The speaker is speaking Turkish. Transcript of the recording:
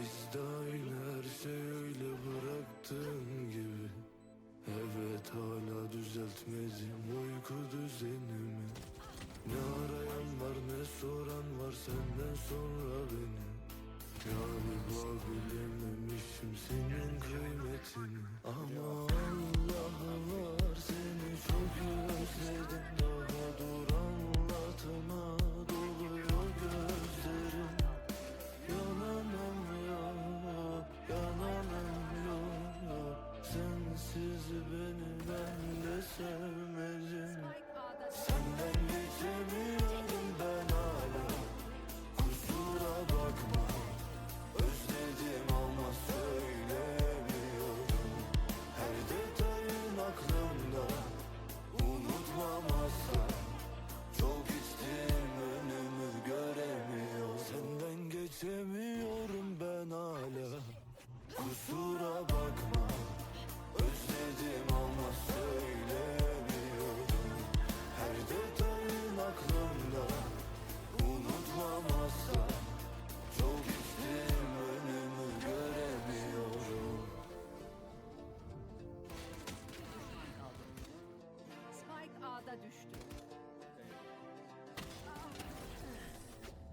Biz de aynı her şey öyle bıraktığın gibi. Evet hala düzeltmedim uyku düzenimi. Ne arayan var ne soran düştü.